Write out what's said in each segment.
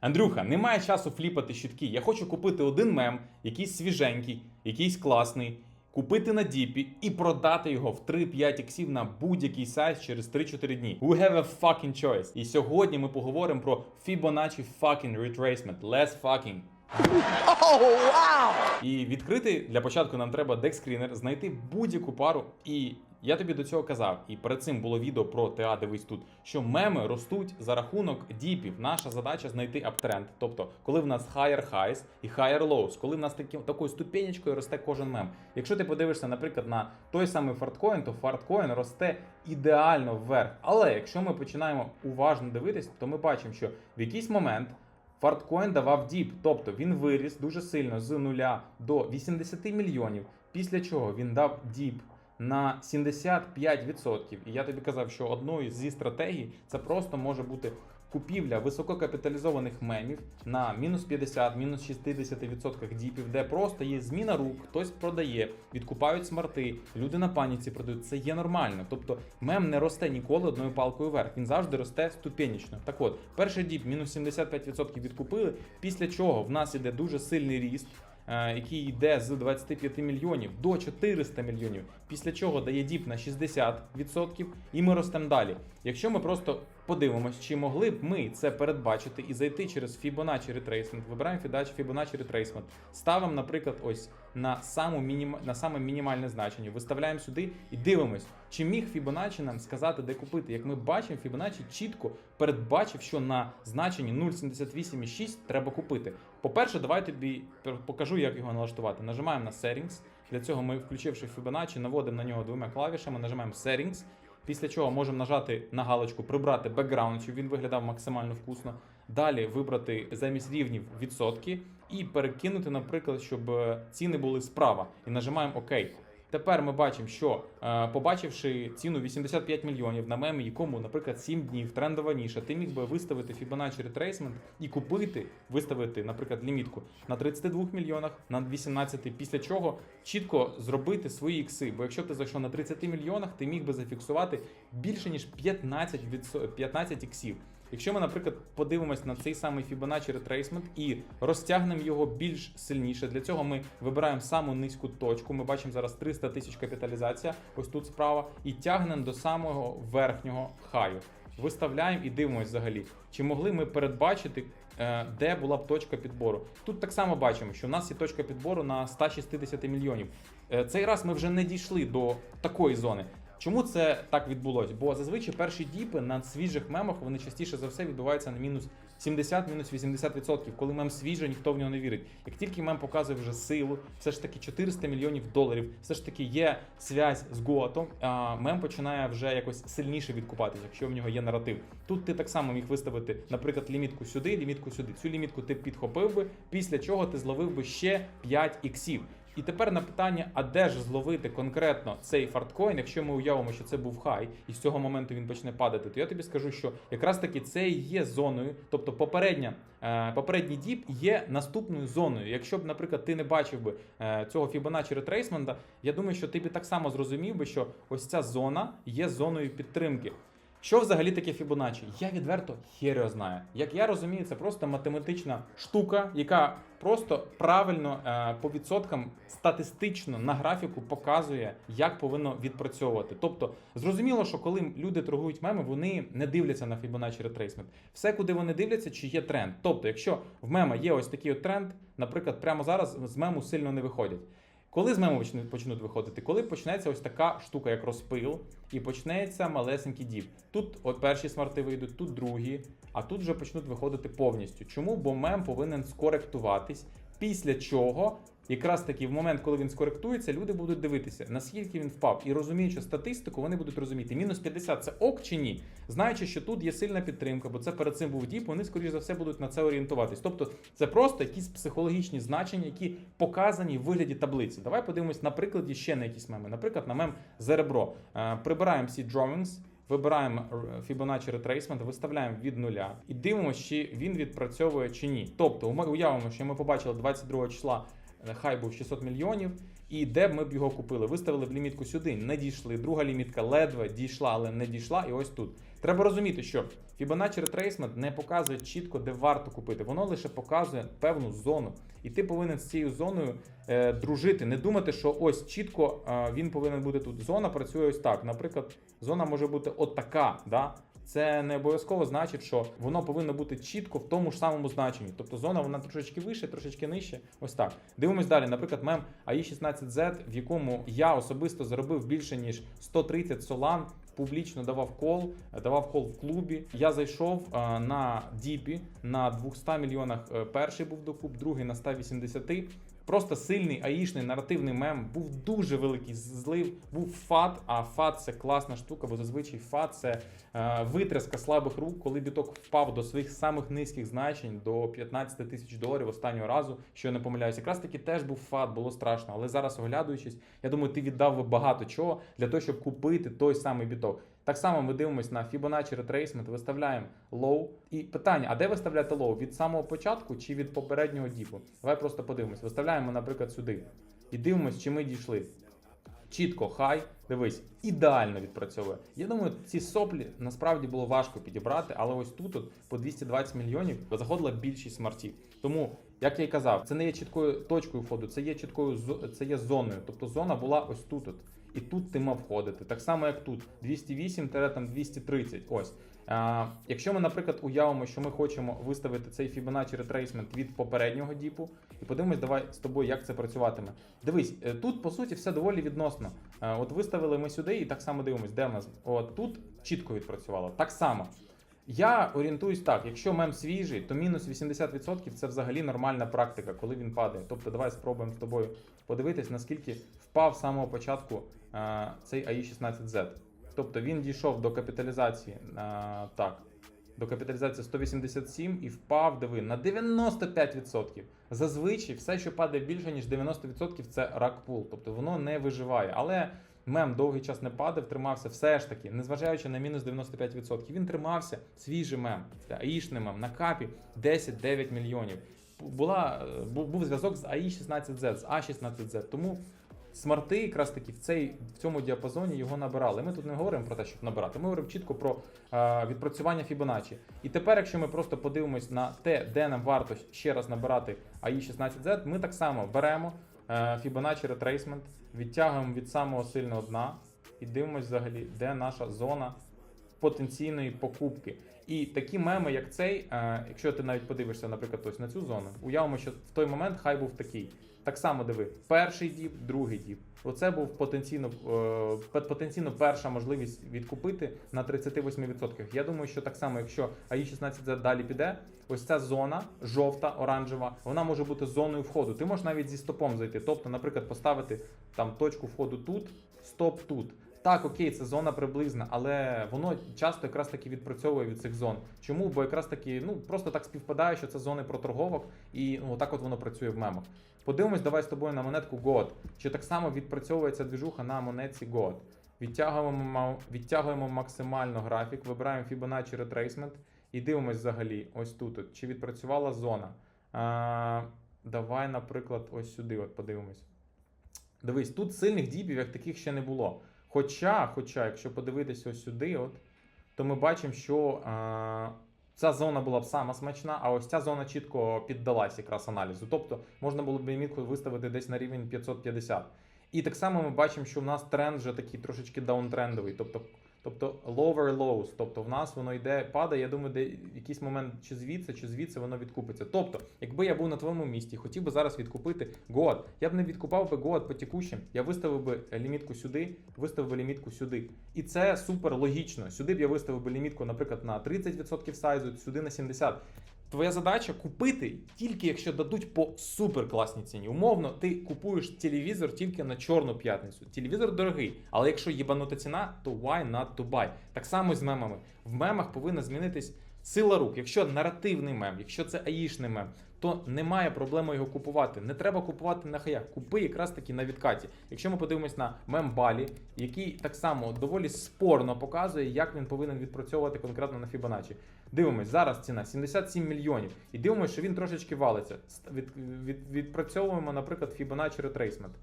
Андрюха, немає часу фліпати щитки. Я хочу купити один мем, якийсь свіженький, якийсь класний, купити на діпі і продати його в 3-5 іксів на будь-який сайт через 3-4 дні. We have a fucking choice. І сьогодні ми поговоримо про Fibonacci fucking retracement. Let's fucking. І відкрити для початку нам треба декскрінер, знайти будь-яку пару. І я тобі до цього казав, і перед цим було відео про ТА, дивись тут, що меми ростуть за рахунок діпів. Наша задача знайти аптренд. Тобто, коли в нас higher highs і higher lows, коли в нас такі, такою ступенечкою росте кожен мем. Якщо ти подивишся, наприклад, на той самий фарткоін, то фарткоін росте ідеально вверх. Але якщо ми починаємо уважно дивитись, то ми бачимо, що в якийсь момент. Фарткоін давав діп, тобто він виріс дуже сильно з 0 до 80 мільйонів, після чого він дав діп на 75%. І я тобі казав, що одною зі стратегій це просто може бути купівля висококапіталізованих мемів на мінус 50, мінус 60% діпів, де просто є зміна рук, хтось продає, відкупають смарти, люди на паніці продають. Це є нормально. Тобто мем не росте ніколи одною палкою вверх. Він завжди росте ступенічно. Так от, перший діп мінус 75% відкупили, після чого в нас іде дуже сильний ріст. Е, Який йде з 25 мільйонів до 400 мільйонів, після чого дає діп на 60%, і ми ростемо далі. Якщо ми просто подивимось, чи могли б ми це передбачити і зайти через Fibonacci Retracement, вибираємо Fibonacci Retracement, ставимо, наприклад, ось на саму мінім... на саме мінімальне значення, виставляємо сюди і дивимось, чи міг Fibonacci нам сказати, де купити. Як ми бачимо, Fibonacci чітко передбачив, що на значенні 0,78,6 треба купити. По-перше, давай тобі покажу, як його налаштувати. Нажимаємо на Settings. Для цього ми, включивши Fibonacci, наводимо на нього двома клавішами, нажимаємо Settings. Після чого можемо нажати на галочку прибрати бекграунд, щоб він виглядав максимально вкусно. Далі вибрати замість рівнів відсотки і перекинути, наприклад, щоб е, ціни були справа. І нажимаємо ОК. Тепер ми бачимо, що е, побачивши ціну 85 мільйонів на мемі, якому, наприклад, 7 днів трендова ніша, ти міг би виставити Fibonacci Retracement і купити, виставити, наприклад, лімітку на 32 мільйонах, на 18, після чого чітко зробити свої ікси. Бо якщо ти зайшов на 30 мільйонах, ти міг би зафіксувати більше ніж 15, відсо- 15 іксів. Якщо ми, наприклад, подивимось на цей самий Fibonacci Retracement і розтягнемо його більш сильніше, для цього ми вибираємо саму низьку точку. Ми бачимо зараз 300 тисяч капіталізація, ось тут справа, і тягнемо до самого верхнього хаю. Виставляємо і дивимося взагалі, чи могли ми передбачити, е, де була б точка підбору. Тут так само бачимо, що в нас є точка підбору на 160 мільйонів. Е, Цей раз ми вже не дійшли до такої зони. Чому це так відбулось? Бо зазвичай перші діпи на свіжих мемах вони частіше за все відбуваються на мінус 70, мінус 80%. Коли мем свіжий, ніхто в нього не вірить. Як тільки мем показує вже силу, все ж таки 400 мільйонів доларів, все ж таки є связь з готом, мем починає вже якось сильніше відкупатися, якщо в нього є наратив. Тут ти так само міг виставити, наприклад, лімітку сюди, лімітку сюди. Цю лімітку ти підхопив би, після чого ти зловив би ще 5 іксів. І тепер на питання, а де ж зловити конкретно цей фарткоін, якщо ми уявимо, що це був хай, і з цього моменту він почне падати, то я тобі скажу, що якраз таки це і є зоною, тобто попередня, е, попередній діп є наступною зоною. Якщо б, наприклад, ти не бачив би е, цього Fibonacci ретрейсмента, я думаю, що ти б так само зрозумів би, що ось ця зона є зоною підтримки. Що взагалі таке Fibonacci? Я відверто херіо знаю. Як я розумію, це просто математична штука, яка просто правильно е, по відсоткам статистично на графіку показує, як повинно відпрацьовувати. Тобто, зрозуміло, що коли люди торгують меми, вони не дивляться на Fibonacci Retracement. Все, куди вони дивляться, чи є тренд. Тобто, якщо в мема є ось такий от тренд, наприклад, прямо зараз з мему сильно не виходять. Коли з мему почнуть, виходити? Коли почнеться ось така штука, як розпил, і почнеться малесенький діп. Тут от перші смарти вийдуть, тут другі, а тут вже почнуть виходити повністю. Чому? Бо мем повинен скоректуватись, після чого, якраз таки в момент, коли він скоректується, люди будуть дивитися, наскільки він впав. І розуміючи статистику, вони будуть розуміти, мінус 50 це ок чи ні. Знаючи, що тут є сильна підтримка, бо це перед цим був діп, вони, скоріш за все, будуть на це орієнтуватись. Тобто це просто якісь психологічні значення, які показані в вигляді таблиці. Давай подивимось на прикладі ще на якісь меми. Наприклад, на мем Зеребро. Е, Прибираємо всі drawings, Вибираємо е, Fibonacci Retracement, виставляємо від нуля і дивимося, чи він відпрацьовує чи ні. Тобто, уявимо, що ми побачили 22 числа хай був 600 мільйонів, і де б ми б його купили? Виставили б лімітку сюди, не дійшли. Друга лімітка ледве дійшла, але не дійшла. І ось тут. Треба розуміти, що Fibonacci Retracement не показує чітко, де варто купити. Воно лише показує певну зону. І ти повинен з цією зоною е, дружити. Не думати, що ось чітко е, він повинен бути тут. Зона працює ось так. Наприклад, зона може бути от. Да? Це не обов'язково значить, що воно повинно бути чітко в тому ж самому значенні. Тобто зона вона трошечки вище, трошечки нижче. Ось так. Дивимось далі. Наприклад, мем AI16Z, в якому я особисто заробив більше ніж 130 солан. Публічно давав кол, давав кол в клубі. Я зайшов е, на Діпі на 200 мільйонах. е, Перший був докуп, другий на 180. Просто сильний аїшний наративний мем. Був дуже великий злив. Був фат. А фат це класна штука, бо зазвичай фат це е, витряска слабих рук, коли біток впав до своїх самих низьких значень до 15 тисяч доларів останнього разу, що я не помиляюся. Якраз таки теж був фат, було страшно. Але зараз оглядуючись, я думаю, ти віддав би багато чого для того, щоб купити той самий біток. Так само ми дивимося на Fibonacci Retracement, виставляємо low. І питання: а де виставляти low? Від самого початку чи від попереднього діпу? Давай просто подивимось. Виставляємо, наприклад, сюди. І дивимось, чи ми дійшли. Чітко, хай, дивись, ідеально відпрацьовує. Я думаю, ці соплі насправді було важко підібрати, але ось тут от, по 220 мільйонів заходила більшість смартів. Тому, як я й казав, це не є чіткою точкою входу, це є чіткою це є зоною. Тобто зона була ось тут. От. І тут ти мав входити. Так само, як тут 208-230. Ось. А, якщо ми, наприклад, уявимо, що ми хочемо виставити цей Fibonacci Retracement від попереднього діпу, і подивимось, давай з тобою, як це працюватиме. Дивись, е, тут по суті все доволі відносно. Е, От виставили ми сюди і так само дивимось, де в нас. От тут чітко відпрацювало. Так само. Я орієнтуюсь так: якщо мем свіжий, то мінус 80% це взагалі нормальна практика, коли він падає. Тобто, давай спробуємо з тобою подивитись, наскільки впав з самого початку цей AI16Z. Тобто він дійшов до капіталізації так. До капіталізації 187 і впав, диви, на 95%. Зазвичай все, що падає більше, ніж 90%, це рак-пул. Тобто воно не виживає. Але мем довгий час не падав, тримався все ж таки, незважаючи на мінус 95%. Він тримався, свіжий мем, аїшний мем на капі 10-9 мільйонів. Була, е, був, був зв'язок з AI16Z, з A16Z. Тому смарти якраз таки в цей в цьому діапазоні його набирали. Ми тут не говоримо про те, щоб набирати. Ми говоримо чітко про е, відпрацювання Fibonacci. І тепер, якщо ми просто подивимось на те, де нам варто ще раз набирати AI16Z, ми так само беремо е, Fibonacci Retracement, відтягуємо від самого сильного дна і дивимось взагалі, де наша зона потенційної покупки. І такі меми, як цей, е, якщо ти навіть подивишся, наприклад, ось на цю зону, уявимо, що в той момент хай був такий. Так само диви, перший діп, другий діп. Оце був потенційно, е, потенційно перша можливість відкупити на 38%. Я думаю, що так само, якщо AI16Z далі піде, ось ця зона жовта, оранжева, вона може бути зоною входу. Ти можеш навіть зі стопом зайти. Тобто, наприклад, поставити там точку входу тут, стоп тут. Так, окей, це зона приблизна, але воно часто якраз таки відпрацьовує від цих зон. Чому? Бо якраз таки, ну просто так співпадає, що це зони проторговок, і ну так от воно працює в мемах. Подивимось, давай з тобою на монетку God. Чи так само відпрацьовується двіжуха на монетці God. Відтягуємо, відтягуємо максимально графік, вибираємо Fibonacci Retracement і дивимось взагалі, ось тут. от, чи відпрацювала зона. А, давай, наприклад, ось сюди от подивимось. Дивись, тут сильних діпів, як таких ще не було. Хоча, хоча, якщо подивитися ось сюди, от, то ми бачимо, що а, ця зона була б сама смачна, а ось ця зона чітко піддалась якраз аналізу. Тобто можна було б мітку виставити десь на рівень 550. І так само ми бачимо, що в нас тренд вже такий трошечки даунтрендовий. Тобто, тобто lower lows. Тобто в нас воно йде, падає. Я думаю, де якийсь момент чи звідси, чи звідси воно відкупиться. Тобто, якби я був на твоєму місці, хотів би зараз відкупити год, я б не відкупав би год по текущим, я виставив би лімітку сюди, виставив би лімітку сюди. І це супер логічно. Сюди б я виставив би лімітку, наприклад, на 30% сайзу, сюди на 70%. Твоя задача купити тільки якщо дадуть по супер класній ціні. Умовно, ти купуєш телевізор тільки на чорну п'ятницю. Телевізор дорогий, але якщо єбанута ціна, то why not to buy? Так само з мемами. В мемах повинна змінитись сила рук. Якщо наративний мем, якщо це аїшний мем, то немає проблеми його купувати. Не треба купувати на хаях. Купи якраз таки на відкаті. Якщо ми подивимось на мем Балі, який так само доволі спорно показує, як він повинен відпрацьовувати конкретно на Fibonacci. Дивимось, зараз ціна 77 мільйонів. І дивимося, що він трошечки валиться. Від, від, відпрацьовуємо, наприклад, Fibonacci Retracement.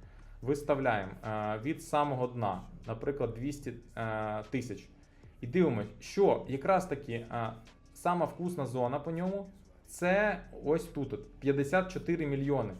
Виставляємо е, від самого дна, наприклад, 200 е, тисяч. і дивимось, що якраз таки а, сама вкусна зона по ньому це ось тут, от, 54 мільйони.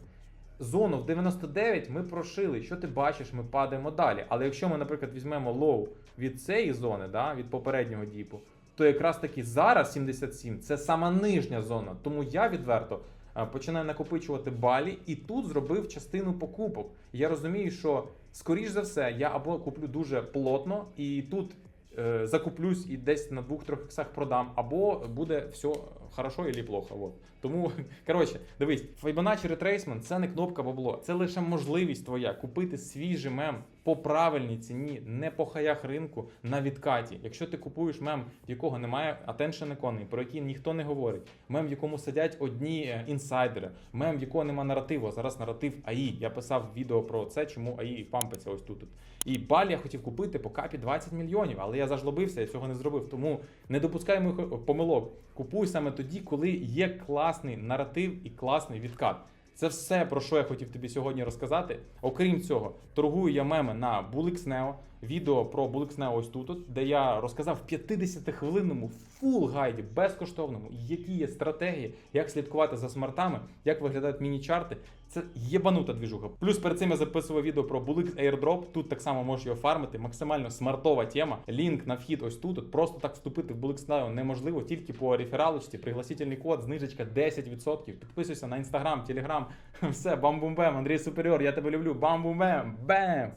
Зону в 99 ми прошили. Що ти бачиш, ми падаємо далі. Але якщо ми, наприклад, візьмемо лоу від цієї зони, да, від попереднього діпу, то якраз таки зараз 77 це сама нижня зона. Тому я відверто е, починаю накопичувати балі і тут зробив частину покупок. Я розумію, що скоріш за все я або куплю дуже плотно і тут е, закуплюсь і десь на двох-трьох іксах продам, або буде все хорошо і плохо. Вот. Тому, коротше, дивись, Fibonacci Retracement – це не кнопка бабло, це лише можливість твоя купити свіжий мем по правильній ціні, не по хаях ринку на відкаті. Якщо ти купуєш мем, в якого немає attention economy, про який ніхто не говорить, мем, в якому сидять одні е, інсайдери, мем, в якого немає наративу, зараз наратив АІ. Я писав відео про це, чому АІ пампиться ось тут. І баль я хотів купити по капі 20 мільйонів, але я зажлобився, я цього не зробив. Тому не допускай моїх помилок. Купуй саме тоді, коли є класний наратив і класний відкат. Це все, про що я хотів тобі сьогодні розказати. Окрім цього, торгую я меми на Bulix Neo. Відео про Neo ось тут, де я розказав в 50-хвилинному фул гайді безкоштовному, які є стратегії, як слідкувати за смартами, як виглядають міні-чарти. Це єбанута двіжуха. Плюс перед цим я записував відео про Bulix Airdrop. Тут так само можеш його фармити. Максимально смартова тема. Лінк на вхід ось тут. Просто так вступити в BulixNeo неможливо тільки по рефералочці, пригласительний код, знижечка 10%. Підписуйся на інстаграм, телеграм. Все, бам-бум-бем, Андрій Суперіор, я тебе люблю. Бам-бум-бем, бем!